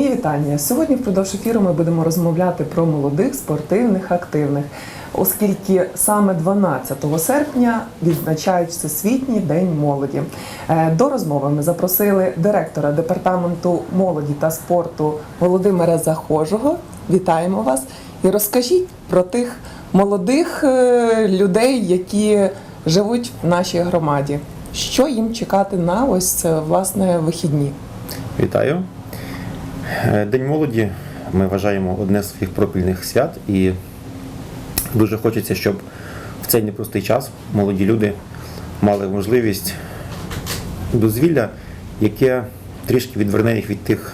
Мої вітання. Сьогодні впродовж ефіру ми будемо розмовляти про молодих, спортивних, активних, оскільки саме 12 серпня відзначають Всесвітній день молоді. Е, До розмови ми запросили директора департаменту молоді та спорту Володимира Захожого. Вітаємо вас і розкажіть про тих молодих е, людей, які живуть в нашій громаді. Що їм чекати на ось е, власне вихідні? Вітаю. Е, День молоді ми вважаємо одне з своїх пропільних свят, і дуже хочеться, щоб в цей непростий час молоді люди мали можливість дозвілля, яке трішки відверне їх від тих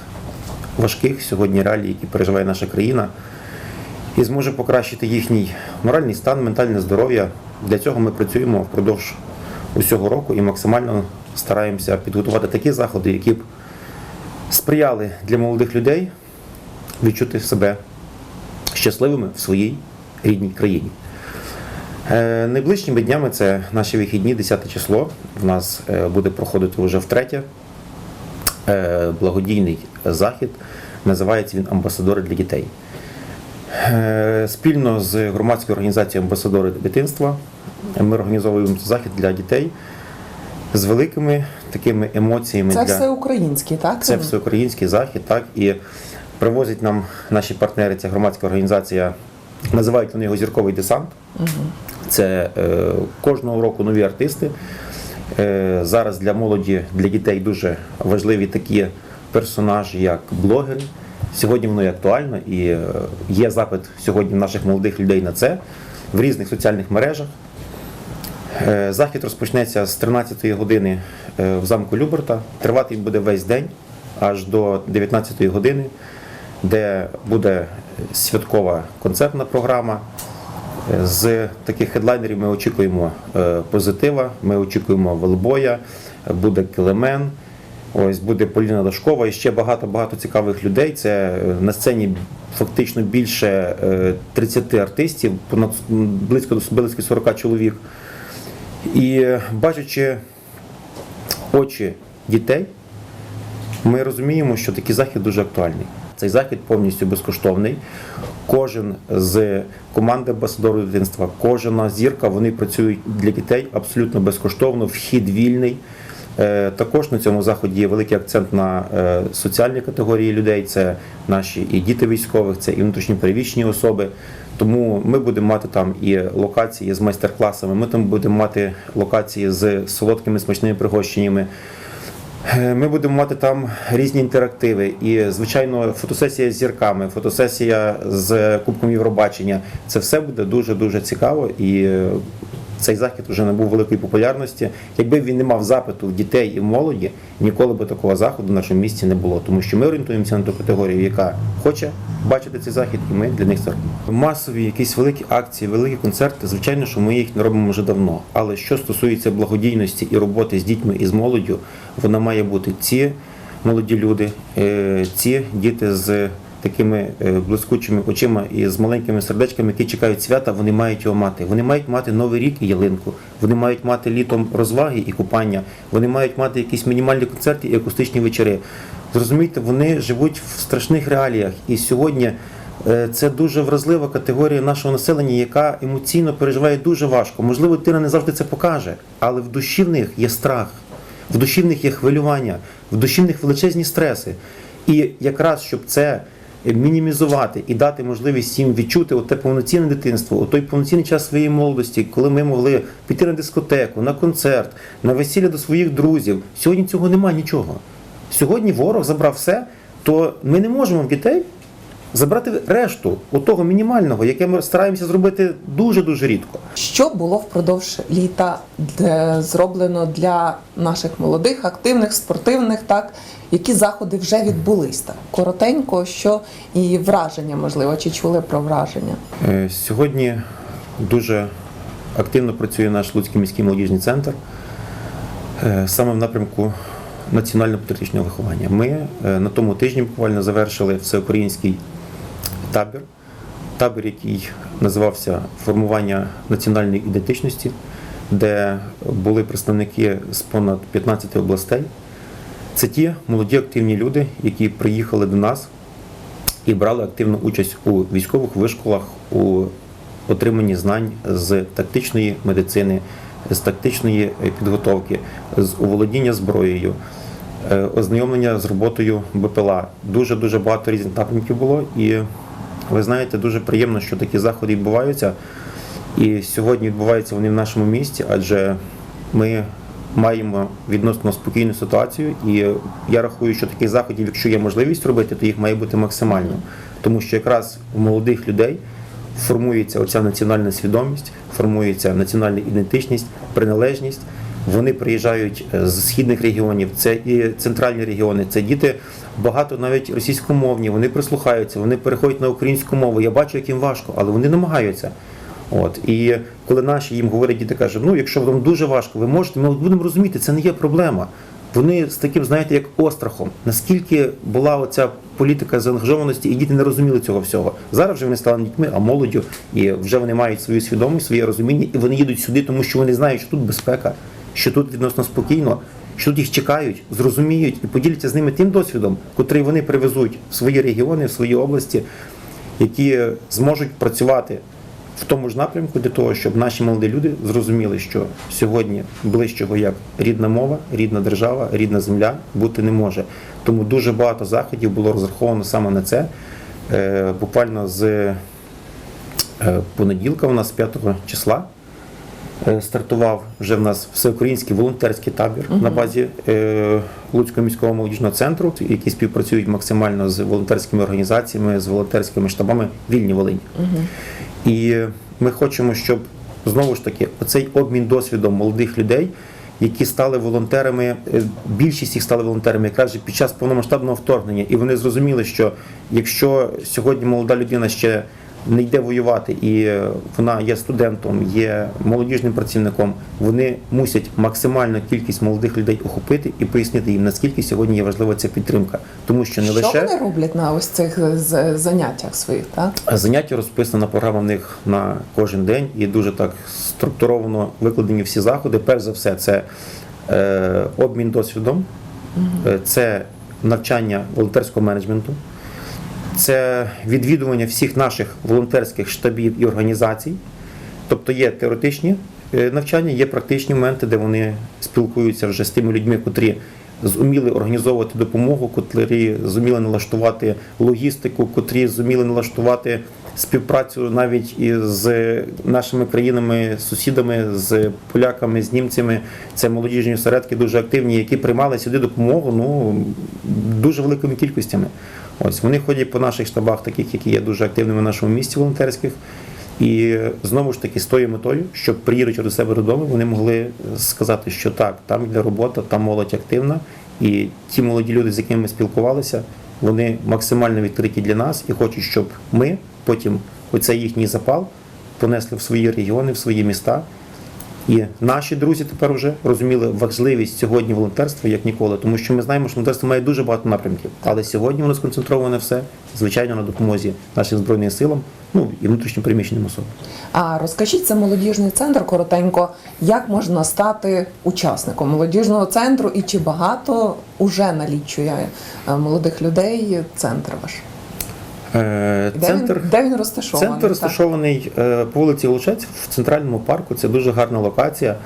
важких сьогодні реалій, які переживає наша країна, і зможе покращити їхній моральний стан, ментальне здоров'я. Для цього ми працюємо впродовж усього року і максимально стараємося підготувати такі заходи, які б сприяли для молодих людей відчути себе щасливими в своїй рідній країні. Е, Найближчими днями це наші вихідні, 10 число. В нас е, буде проходити вже втретє е, благодійний захід. Називається він Амбасадори для дітей. Спільно з громадською організацією Амбасадори дитинства ми організовуємо захід для дітей з великими такими емоціями. Це для... все українське, так? Це всеукраїнський захід, так і привозять нам наші партнери. Ця громадська організація, називають вони його зірковий десант. Це е, кожного року нові артисти. Е, зараз для молоді, для дітей дуже важливі такі персонажі, як блогери. Сьогодні воно і актуально і е, є запит сьогодні наших молодих людей на це в різних соціальних мережах. Е, Захід розпочнеться з 13-ї години е, в замку Люберта. Тривати він буде весь день, аж до 19-ї години, де буде святкова концертна програма. Е, З таких хедлайнерів ми очікуємо позитива, ми очікуємо Велбоя, буде Килимен, ось буде Поліна Дашкова і ще багато-багато цікавих людей. Це на сцені фактично більше е, 30 артистів, понад близько близько 40 чоловік. І бачачи очі дітей, ми розуміємо, що такий захід дуже актуальний. Цей захід повністю безкоштовний. Кожен з команди амбасадору дитинства, кожна зірка, вони працюють для дітей абсолютно безкоштовно, вхід вільний. Е, Також на цьому заході є великий акцент на е, соціальні категорії людей. Це наші і діти військових, це і внутрішньо переміщені особи. Тому ми будемо мати там і локації з майстер-класами. Ми там будемо мати локації з солодкими смачними пригощеннями. Е, Ми будемо мати там різні інтерактиви. І, звичайно, фотосесія з зірками, фотосесія з Кубком Євробачення. Це все буде дуже дуже цікаво. І цей захід вже набув великої популярності. Якби він не мав запиту в дітей і в молоді, ніколи би такого заходу в нашому місті не було. Тому що ми орієнтуємося на ту категорію, яка хоче бачити цей захід, і ми для них це робимо. Масові якісь великі акції, великі концерти. Звичайно, що ми їх не робимо вже давно. Але що стосується благодійності і роботи з дітьми і з молоддю, вона має бути ці молоді люди, е, ці діти з такими е, блискучими очима і з маленькими сердечками, які чекають свята, вони мають його мати. Вони мають мати новий рік і ялинку. Вони мають мати літом розваги і купання. Вони мають мати якісь мінімальні концерти і акустичні вечори. Зрозумійте, вони живуть в страшних реаліях. І сьогодні е, це дуже вразлива категорія нашого населення, яка емоційно переживає дуже важко. Можливо, дитина не завжди це покаже, але в душі в них є страх, в душі в них є хвилювання, в душі в них величезні стреси. І якраз щоб це мінімізувати і дати можливість їм відчути те повноцінне дитинство, той повноцінний час своєї молодості, коли ми могли піти на дискотеку, на концерт, на весілля до своїх друзів. Сьогодні цього немає нічого. Сьогодні ворог забрав все, то ми не можемо в дітей забрати решту того мінімального, яке ми стараємося зробити дуже дуже рідко. Що було впродовж літа зроблено для наших молодих, активних, спортивних, так які заходи вже відбулись так коротенько, що і враження можливо, чи чули про враження? Е, Сьогодні дуже активно працює наш Луцький міський молодіжний центр е, саме в напрямку національно-патріотичного виховання. Ми е, на тому тижні буквально завершили всеукраїнський табір, табір, який називався Формування національної ідентичності, де були представники з понад 15 областей. Це ті молоді активні люди, які приїхали до нас і брали активну участь у військових вишколах, у отриманні знань з тактичної медицини, з тактичної е, підготовки, з оволодіння зброєю, е, ознайомлення з роботою БПЛА. Дуже дуже багато різних напрямків було. І ви знаєте, дуже приємно, що такі заходи відбуваються. І сьогодні відбуваються вони в нашому місті, адже ми маємо відносно спокійну ситуацію. І я рахую, що таких заходів, якщо є можливість робити, то їх має бути максимально. Тому що якраз у молодих людей формується оця національна свідомість, формується національна ідентичність, приналежність. Вони приїжджають е, з східних регіонів, це і центральні регіони, це діти багато навіть російськомовні. Вони прислухаються, вони переходять на українську мову. Я бачу, як їм важко, але вони намагаються. От і коли наші їм говорять, діти кажуть, ну якщо вам дуже важко, ви можете, ми будемо розуміти, це не є проблема. Вони з таким, знаєте, як острахом. Наскільки була оця політика заангажованості, і діти не розуміли цього всього. Зараз вже вони стали дітьми, а молоддю, і вже вони мають свою свідомість, своє розуміння, і вони їдуть сюди, тому що вони знають, що тут безпека, що тут відносно спокійно, що тут їх чекають, зрозуміють і поділяться з ними тим досвідом, котрий вони привезуть в свої регіони, в свої області, які зможуть працювати в тому ж напрямку для того, щоб наші молоді люди зрозуміли, що сьогодні ближчого як рідна мова, рідна держава, рідна земля бути не може. Тому дуже багато заходів було розраховано саме на це. Е, Буквально з е, понеділка, у нас 5 числа, е, стартував вже в нас всеукраїнський волонтерський табір на базі Луцького міського молодіжного центру, які співпрацюють максимально з волонтерськими організаціями, з волонтерськими штабами Вільні Волині. І ми хочемо, щоб знову ж таки оцей обмін досвідом молодих людей, які стали волонтерами, е, більшість їх стали волонтерами якраз під час повномасштабного вторгнення. І вони зрозуміли, що якщо сьогодні молода людина ще не йде воювати, і е, вона є студентом, є молодіжним працівником, вони мусять максимальну кількість молодих людей охопити і пояснити їм, наскільки сьогодні є важлива ця підтримка, тому що не що лише вони роблять на ось цих е, заняттях своїх, так? Заняття розписана програма в них на кожен день і дуже так структуровано викладені всі заходи. Перш за все, це е, обмін досвідом, е, це навчання волонтерського менеджменту, це відвідування всіх наших волонтерських штабів і організацій. Тобто є теоретичні е, навчання, є практичні моменти, де вони спілкуються вже з тими людьми, котрі зуміли організовувати допомогу, котрі зуміли налаштувати логістику, котрі зуміли налаштувати співпрацю навіть із нашими країнами, сусідами, з поляками, з німцями. Це молодіжні осередки дуже активні, які приймали сюди допомогу ну, дуже великими кількостями. Ось вони ходять по наших штабах, таких, які є дуже активними в нашому місті волонтерських. І знову ж таки з тою метою, щоб приїдучи до себе додому, вони могли сказати, що так, там йде робота, там молодь активна, і ті молоді люди, з якими ми спілкувалися, вони максимально відкриті для нас і хочуть, щоб ми потім оцей їхній запал понесли в свої регіони, в свої міста. І наші друзі тепер вже розуміли важливість сьогодні волонтерства як ніколи, тому що ми знаємо, що волонтерство має дуже багато напрямків. Але сьогодні воно сконцентроване все, звичайно, на допомозі нашим збройним силам, ну і внутрішньо переміщеним особам. А розкажіть це молодіжний центр коротенько, як можна стати учасником молодіжного центру і чи багато уже налічує е, молодих людей центр ваш? Е, Де, Центр він, де він розташований? Центр розташований е, по вулиці Лучець в центральному парку. Це дуже гарна локація.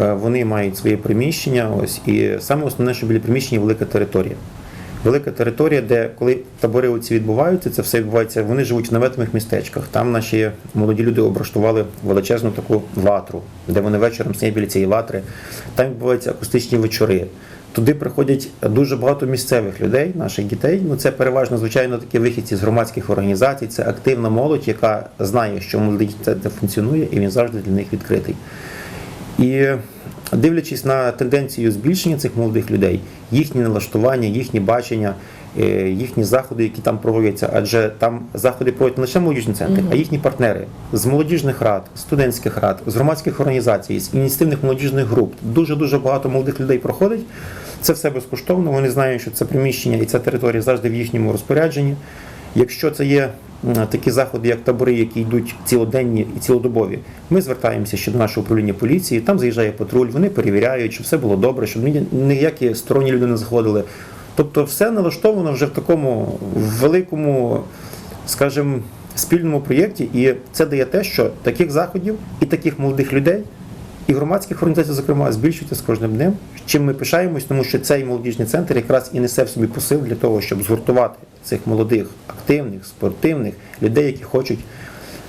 Е, Вони мають своє приміщення. Ось і саме основне, що біля приміщення велика територія. Велика територія, де коли табори оці відбуваються, це все відбувається. Вони живуть в наметних містечках. Там наші молоді люди облаштували величезну таку ватру, де вони вечором сидять біля цієї ватри. Там відбуваються акустичні вечори. Туди приходять дуже багато місцевих людей, наших дітей. Ну це переважно, звичайно, такі вихідці з громадських організацій. Це активна молодь, яка знає, що молодий центр функціонує, і він завжди для них відкритий. І дивлячись на тенденцію збільшення цих молодих людей, їхнє налаштування, їхні бачення, їхні заходи, які там проводяться, адже там заходи проводять не лише молодіжний центр, а їхні партнери з молодіжних рад, студентських рад, з громадських організацій, з ініціативних молодіжних груп. Дуже дуже багато молодих людей проходить. Це все безкоштовно. Вони знають, що це приміщення і ця територія завжди в їхньому розпорядженні. Якщо це є такі заходи, як табори, які йдуть цілоденні і цілодобові, ми звертаємося ще до нашого управління поліції. Там заїжджає патруль, вони перевіряють, щоб все було добре, щоб ні- ніякі сторонні люди не заходили. Тобто, все налаштовано вже в такому великому скажімо, спільному проєкті, і це дає те, що таких заходів і таких молодих людей, і громадських організацій, зокрема, збільшується з кожним днем. Чим ми пишаємось, тому що цей молодіжний центр якраз і несе в собі посил для того, щоб згуртувати цих молодих, активних, спортивних людей, які хочуть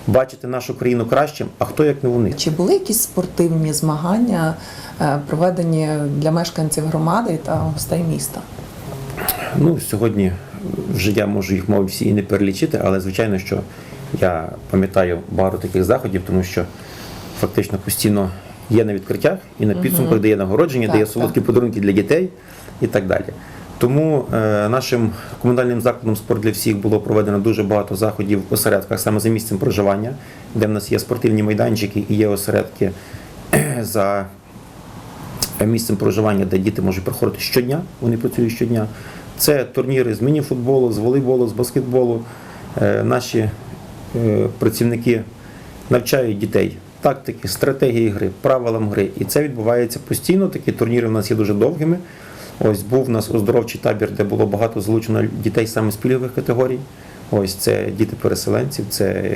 бачити нашу країну кращим, а хто як не вони. Чи були якісь спортивні змагання е, проведені для мешканців громади та гостей міста? Ну, сьогодні вже я можу їх мов всі і не перелічити, але звичайно, що я пам'ятаю багато таких заходів, тому що фактично постійно є на відкриттях і на підсумках, де є нагородження, Так, де є так. солодкі подарунки для дітей і так далі. Тому е, нашим комунальним закладом спорт для всіх було проведено дуже багато заходів в осередках саме за місцем проживання, де в нас є спортивні майданчики і є осередки за місцем проживання, де діти можуть приходити щодня, вони працюють щодня. Це турніри з міні-футболу, з волейболу, з баскетболу. Е, Наші е, працівники навчають дітей тактики, стратегії гри, правилам гри. І це відбувається постійно. Такі турніри в нас є дуже довгими. Ось був у нас оздоровчий табір, де було багато залучено дітей саме з пільгових категорій. Ось це діти переселенців, це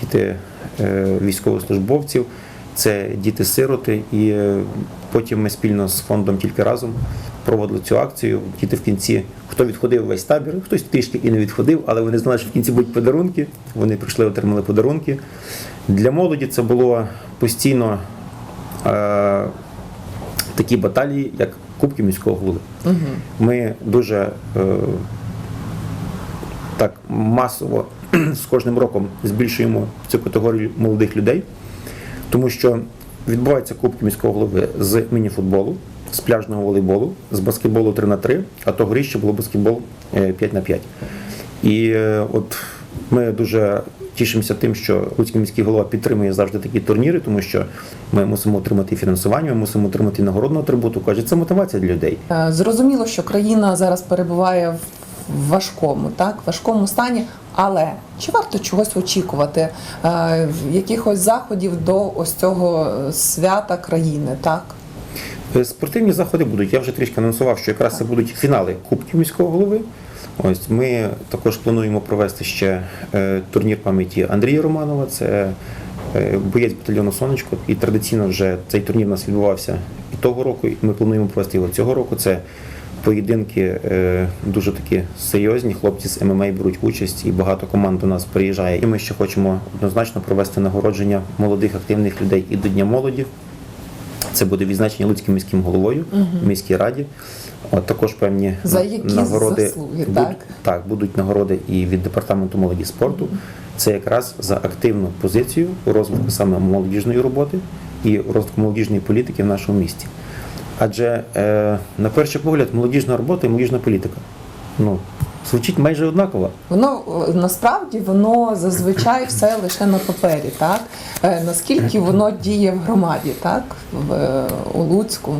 діти е, військовослужбовців, це діти-сироти. І е, потім ми спільно з фондом тільки разом проводили цю акцію. Діти в кінці, хто відходив весь табір, хтось трішки і не відходив, але вони знали, що в кінці будуть подарунки. Вони прийшли, отримали подарунки. Для молоді це було постійно е, такі баталії, як Кубки міського голови. Угу. Ми дуже е, так масово з кожним роком збільшуємо цю категорію молодих людей, тому що відбуваються кубки міського голови з мініфутболу, з пляжного волейболу, з баскетболу 3 на 3 а тогоріч ще було баскетбол е, 5 на 5 І е, от ми дуже тішимося тим, що Луцький міський голова підтримує завжди такі турніри, тому що ми мусимо отримати фінансування, ми мусимо отримати нагородну атрибуту. Каже, це мотивація для людей. Е, Зрозуміло, що країна зараз перебуває в важкому, так, важкому стані. Але чи варто чогось очікувати? Е, якихось заходів до ось цього е, свята країни, так? Е, Спортивні заходи будуть. Я вже трішки анонсував, що якраз це будуть фінали Кубків міського голови. Ось ми також плануємо провести ще турнір пам'яті Андрія Романова. Це боєць батальйону Сонечко. І традиційно вже цей турнір у нас відбувався і того року, і ми плануємо провести його цього року. Це поєдинки е, дуже такі серйозні. Хлопці з ММА беруть участь, і багато команд до нас приїжджає. І ми ще хочемо однозначно провести нагородження молодих активних людей і до Дня молоді. Це буде відзначення Луцьким міським головою в міській раді. От також певні За які нагороди заслуги, будуть, так? так, будуть нагороди і від департаменту молоді спорту. Це якраз за активну позицію у розвитку саме молодіжної роботи і розвитку молодіжної політики в нашому місті. Адже е, на перший погляд молодіжна робота і молодіжна політика. Ну, звучить майже однаково. Воно е, насправді воно зазвичай все лише на папері, так? Е, Наскільки воно діє в громаді, так? В, е, у Луцьку?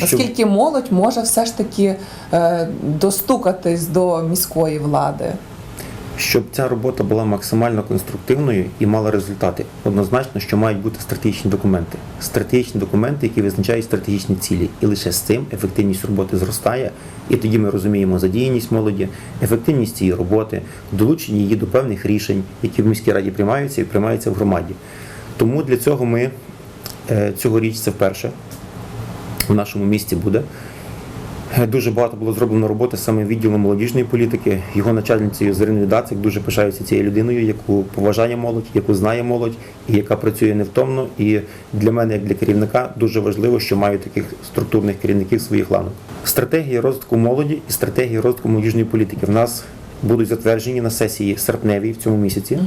Наскільки молодь може все ж таки е, достукатись до міської влади? Щоб ця робота була максимально конструктивною і мала результати, однозначно, що мають бути стратегічні документи. Стратегічні документи, які визначають стратегічні цілі. І лише з цим ефективність роботи зростає. І тоді ми розуміємо задіяність молоді, ефективність цієї роботи, долучення її до певних рішень, які в міській раді приймаються і приймаються в громаді. Тому для цього ми е, цьогоріч це вперше в нашому місті буде. Дуже багато було зроблено роботи саме відділом молодіжної політики. Його начальницею Зариною Дацик дуже пишаються цією людиною, яку поважає молодь, яку знає молодь і яка працює невтомно. І для мене, як для керівника, дуже важливо, що маю таких структурних керівників своїх ланок. Стратегії розвитку молоді і стратегії розвитку молодіжної політики в нас будуть затверджені на сесії серпневій в цьому місяці.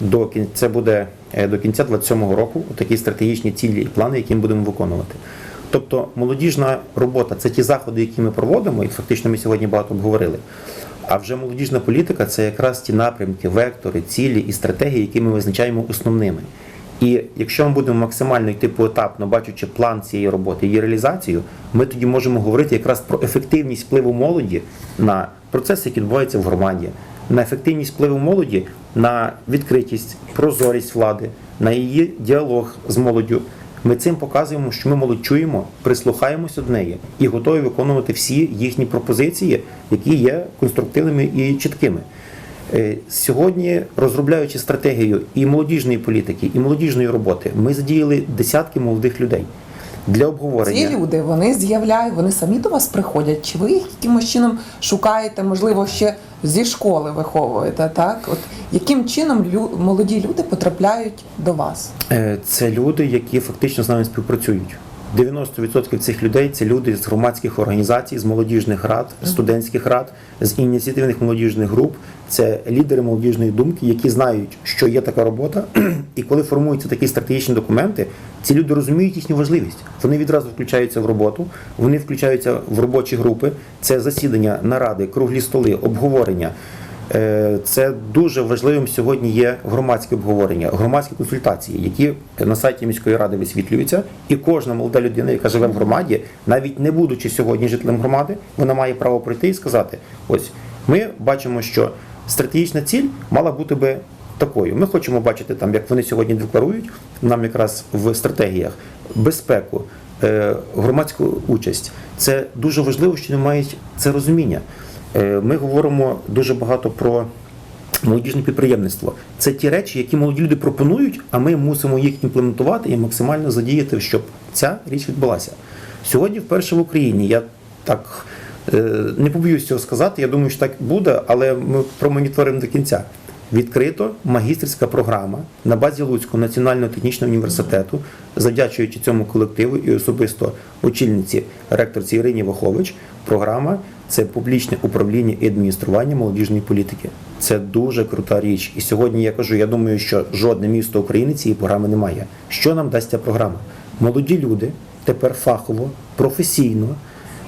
До кін- це буде до кінця 27-го року. Такі стратегічні цілі і плани, які ми будемо виконувати. Тобто молодіжна робота це ті заходи, які ми проводимо, і фактично ми сьогодні багато обговорили. А вже молодіжна політика це якраз ті напрямки, вектори, цілі і стратегії, які ми визначаємо основними. І якщо ми будемо максимально йти поетапно, бачучи план цієї роботи, її реалізацію, ми тоді можемо говорити якраз про ефективність впливу молоді на процеси, які відбуваються в громаді, на ефективність впливу молоді на відкритість, прозорість влади, на її діалог з молоддю. Ми цим показуємо, що ми молодчуємо, прислухаємося до неї і готові виконувати всі їхні пропозиції, які є конструктивними і чіткими. Е, Сьогодні, розробляючи стратегію і молодіжної політики, і молодіжної роботи, ми задіяли десятки молодих людей для обговорення. Ці люди вони з'являють, вони самі до вас приходять. Чи ви їх якимось чином шукаєте, можливо, ще зі школи виховуєте? Так, от яким чином лю- молоді люди потрапляють до вас? Е, Це люди, які фактично з нами співпрацюють. 90% цих людей це люди з громадських організацій, з молодіжних рад, студентських рад, з ініціативних молодіжних груп. Це лідери молодіжної думки, які знають, що є така робота, і коли формуються такі стратегічні документи, ці люди розуміють їхню важливість. Вони відразу включаються в роботу, вони включаються в робочі групи. Це засідання, наради, круглі столи, обговорення. Е, Це дуже важливим сьогодні є громадське обговорення, громадські консультації, які на сайті міської ради висвітлюються, і кожна молода людина, яка живе в громаді, навіть не будучи сьогодні жителем громади, вона має право прийти і сказати: ось ми бачимо, що стратегічна ціль мала бути би такою. Ми хочемо бачити там, як вони сьогодні декларують нам якраз в стратегіях безпеку, е, громадську участь. Це дуже важливо, що вони мають це розуміння. Е, Ми говоримо дуже багато про молодіжне підприємництво. Це ті речі, які молоді люди пропонують, а ми мусимо їх імплементувати і максимально задіяти, щоб ця річ відбулася. Сьогодні вперше в Україні я так е, не побоюсь цього сказати. Я думаю, що так буде, але ми промоніторимо до кінця. Відкрито магістерська програма на базі Луцького національного технічного університету, завдячуючи цьому колективу і особисто очільниці ректорці Ірині Вахович. Програма це публічне управління і адміністрування молодіжної політики. Це дуже крута річ. І сьогодні я кажу, я думаю, що жодне місто України цієї програми немає. Що нам дасть ця програма? Молоді люди тепер фахово, професійно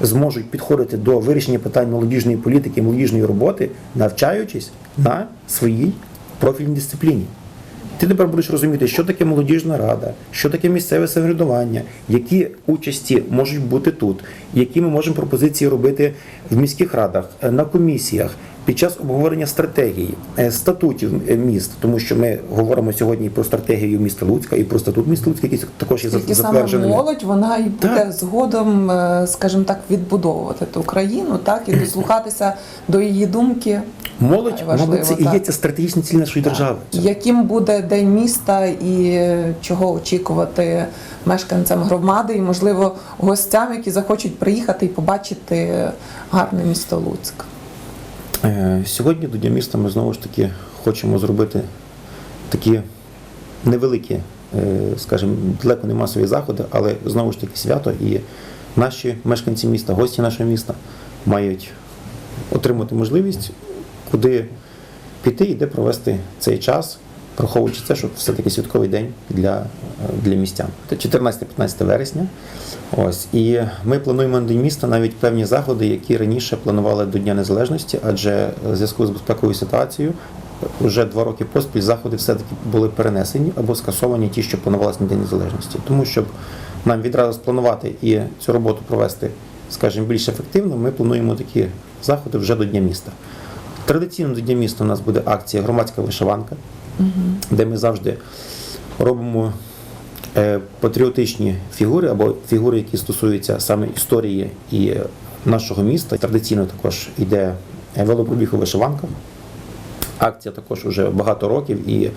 зможуть підходити до вирішення питань молодіжної політики, молодіжної роботи, навчаючись на своїй профільній дисципліні. Ти тепер будеш розуміти, що таке молодіжна рада, що таке місцеве самоврядування, які участі можуть бути тут, які ми можемо пропозиції робити в міських радах, е, на комісіях, під час обговорення стратегій, е, статутів е, міст, тому що ми говоримо сьогодні про стратегію міста Луцька, і про статут міста Луцька, який також є Тільки саме молодь вона і буде Так. згодом, е, скажімо так, відбудовувати ту країну, так і дослухатися до її думки. Молодь, Важливо, мабуть, це і є ця стратегічна ціль нашої держави. Яким буде день міста і чого очікувати мешканцям громади, і можливо гостям, які захочуть приїхати і побачити гарне місто Луцьк. Е, Сьогодні до Дня міста ми знову ж таки хочемо зробити такі невеликі, е, скажімо, далеко не масові заходи, але знову ж таки свято. І наші мешканці міста, гості нашого міста мають отримати можливість, куди піти і де провести цей час, враховуючи це, що все-таки святковий день для, е, для містян. Це 14-15 вересня. Ось і ми плануємо на день міста навіть певні заходи, які раніше планували до Дня Незалежності, адже в зв'язку з безпековою ситуацією вже два роки поспіль заходи все-таки були перенесені або скасовані ті, що планувалися на День Незалежності. Тому щоб нам відразу спланувати і цю роботу провести, скажімо, більш ефективно, ми плануємо такі заходи вже до Дня міста. Традиційно до Дня міста у нас буде акція Громадська вишиванка, де ми завжди робимо е, патріотичні фігури або фігури, які стосуються саме історії і нашого міста. Традиційно також йде велопробіг у вишиванках. Акція також вже багато років, і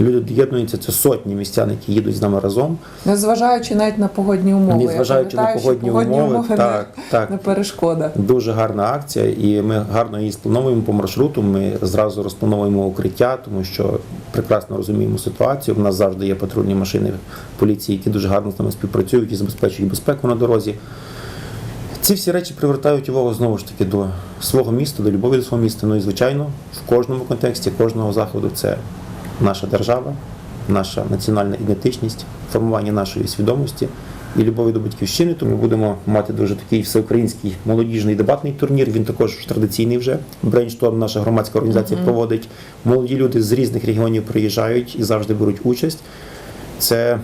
люди доєднуються. Це сотні містян, які їдуть з нами разом. Незважаючи навіть на погодні умови. Незважаючи на що погодні умови, не- так, так. не перешкода. Дуже гарна акція, і ми гарно її сплановуємо по маршруту. Ми зразу розплановуємо укриття, тому що прекрасно розуміємо ситуацію. У нас завжди є патрульні машини поліції, які дуже гарно з нами співпрацюють і забезпечують безпеку на дорозі. Ці всі речі привертають увагу знову ж таки до свого міста, до любові до свого міста. Ну і звичайно, в кожному контексті кожного заходу це наша держава, наша національна ідентичність, формування нашої свідомості і любові до батьківщини. Тому будемо мати дуже такий всеукраїнський молодіжний дебатний турнір. Він також традиційний вже. Брейншторм, наша громадська організація проводить. Молоді люди з різних регіонів приїжджають і завжди беруть участь. Це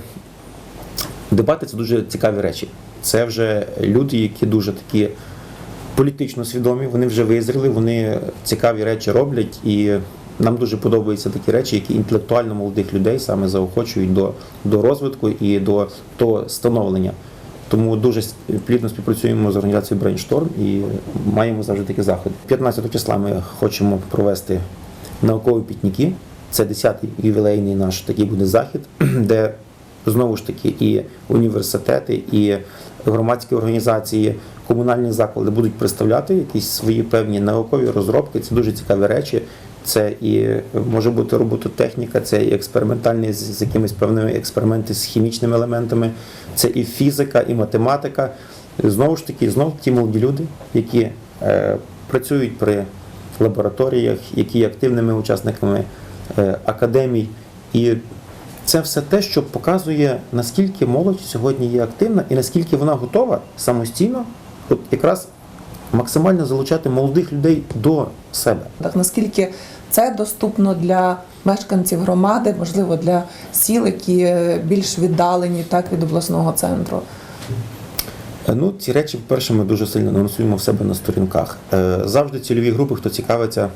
Дебати це дуже цікаві речі. Це вже люди, які дуже такі політично свідомі, вони вже визріли, вони цікаві речі роблять, і нам дуже подобаються такі речі, які інтелектуально молодих людей саме заохочують до, до розвитку і до того становлення. Тому дуже плідно співпрацюємо з організацією Brainstorm і маємо завжди такі заходи. 15 числа ми хочемо провести наукові пікніки. Це 10-й ювілейний наш такий буде захід, де знову ж таки і університети, і громадські організації, комунальні заклади будуть представляти якісь свої певні наукові розробки. Це дуже цікаві речі. Це і може бути робототехніка, це і експериментальні з якимись певними експерименти з хімічними елементами, це і фізика, і математика. Знову ж таки, знов ті молоді люди, які е, працюють при лабораторіях, які є активними учасниками е, академій. І це все те, що показує, наскільки молодь сьогодні є активна і наскільки вона готова самостійно, от якраз максимально залучати молодих людей до себе. Так наскільки це доступно для мешканців громади, можливо, для сіл, які е, більш віддалені так від обласного центру? Е, Ну, ці речі, по-перше, ми дуже сильно анонсуємо в себе на сторінках. Е, Завжди цільові групи, хто цікавиться,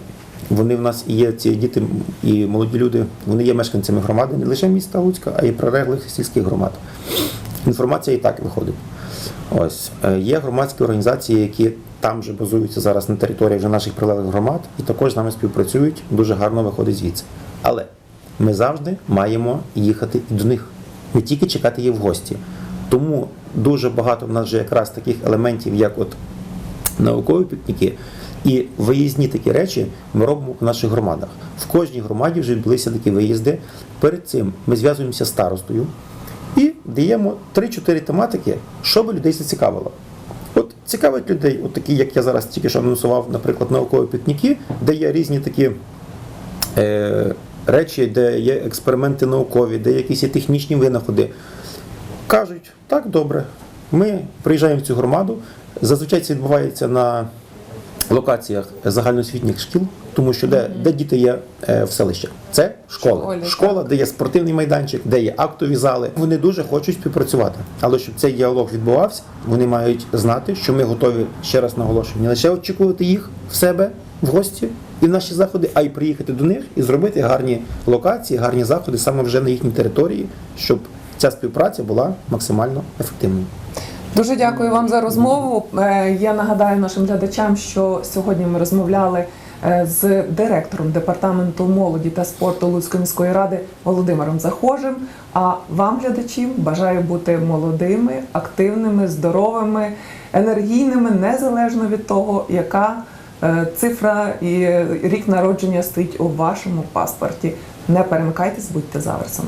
вони в нас є ці діти і молоді люди, вони є мешканцями громади, не лише міста Луцька, а й прилеглих сільських громад. Інформація і так виходить. Ось Е, є громадські організації, які там вже базуються зараз на території вже наших прилеглих громад, і також з нами співпрацюють. Дуже гарно виходить звідси. Але ми завжди маємо їхати і до них, не тільки чекати їх в гості. Тому дуже багато в нас вже якраз таких елементів, як от наукові пікніки і виїзні такі речі ми робимо в наших громадах. В кожній громаді вже відбулися такі виїзди. Перед цим ми зв'язуємося з старостою і даємо 3-4 тематики, що би людей зацікавило. От цікавить людей, от такі, як я зараз тільки що анонсував, наприклад, наукові пікніки, де є різні такі е, речі, де є експерименти наукові, де якісь є технічні винаходи. Кажуть, так, добре, ми приїжджаємо в цю громаду. Зазвичай це відбувається на локаціях загальноосвітніх шкіл, тому що де, де діти є е, в селищах? Це школа. Школі, школа, де є спортивний майданчик, де є актові зали. Вони дуже хочуть співпрацювати. Але щоб цей діалог відбувався, вони мають знати, що ми готові ще раз наголошую, не лише очікувати їх в себе в гості і в наші заходи, а й приїхати до них і зробити гарні локації, гарні заходи саме вже на їхній території, щоб ця співпраця була максимально ефективною. Дуже дякую вам за розмову. Е, Я нагадаю нашим глядачам, що сьогодні ми розмовляли е, з директором департаменту молоді та спорту Луцької міської ради Володимиром Захожим. А вам, глядачів, бажаю бути молодими, активними, здоровими, енергійними, незалежно від того, яка е, цифра і рік народження стоїть у вашому паспорті. Не перемикайтесь, будьте заверсом.